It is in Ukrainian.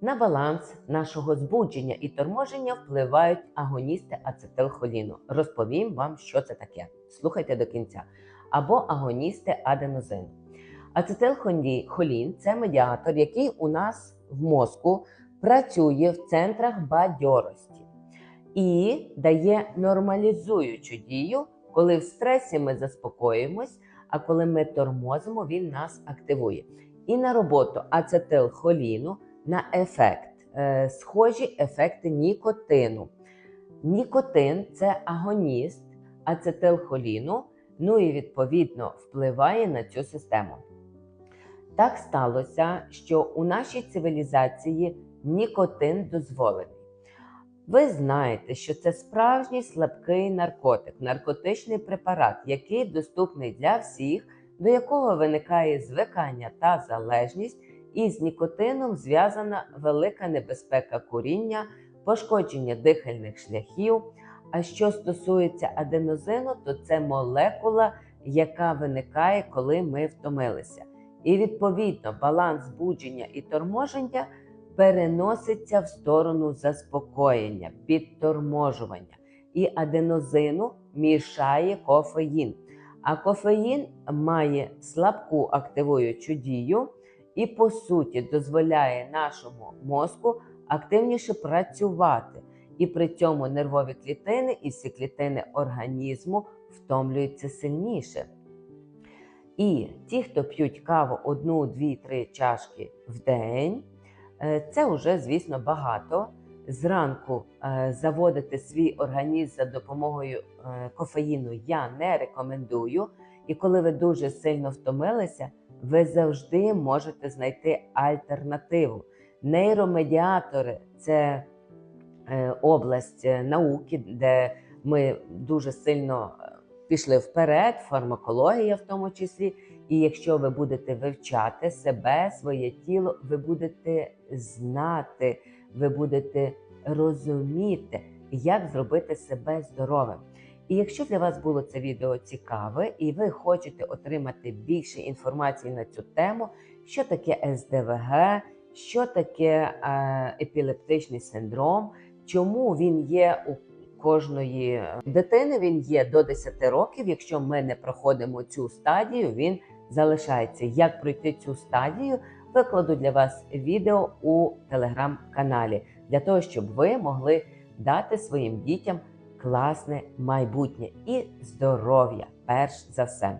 На баланс нашого збудження і торможення впливають агоністи ацетилхоліну. Розповім вам, що це таке. Слухайте до кінця. Або агоністи аденозину. Ацетилхолін це медіатор, який у нас в мозку працює в центрах бадьорості і дає нормалізуючу дію, коли в стресі ми заспокоїмось, а коли ми тормозимо, він нас активує. І на роботу ацетилхоліну на ефект, е, схожі ефекти нікотину. Нікотин це агоніст ацетилхоліну, ну і відповідно впливає на цю систему. Так сталося, що у нашій цивілізації нікотин дозволений. Ви знаєте, що це справжній слабкий наркотик, наркотичний препарат, який доступний для всіх, до якого виникає звикання та залежність, і з нікотином зв'язана велика небезпека куріння, пошкодження дихальних шляхів. А що стосується аденозину, то це молекула, яка виникає, коли ми втомилися. І відповідно баланс збудження і торможення переноситься в сторону заспокоєння, підторможування. І аденозину мішає кофеїн. А кофеїн має слабку активуючу дію і, по суті, дозволяє нашому мозку активніше працювати. І при цьому нервові клітини і всі клітини організму втомлюються сильніше. І ті, хто п'ють каву одну, дві, три чашки в день, е, це вже, звісно, багато. Зранку е, заводити свій організм за допомогою е, кофеїну я не рекомендую. І коли ви дуже сильно втомилися, ви завжди можете знайти альтернативу. Нейромедіатори це область науки, де ми дуже сильно пішли вперед, фармакологія в тому числі. І якщо ви будете вивчати себе, своє тіло, ви будете знати, ви будете розуміти, як зробити себе здоровим. І якщо для вас було це відео цікаве, і ви хочете отримати більше інформації на цю тему, що таке СДВГ, що таке е, епілептичний синдром, чому він є у кожної дитини, він є до 10 років. Якщо ми не проходимо цю стадію, він залишається. Як пройти цю стадію? Викладу для вас відео у телеграм-каналі для того, щоб ви могли дати своїм дітям класне майбутнє і здоров'я, перш за все.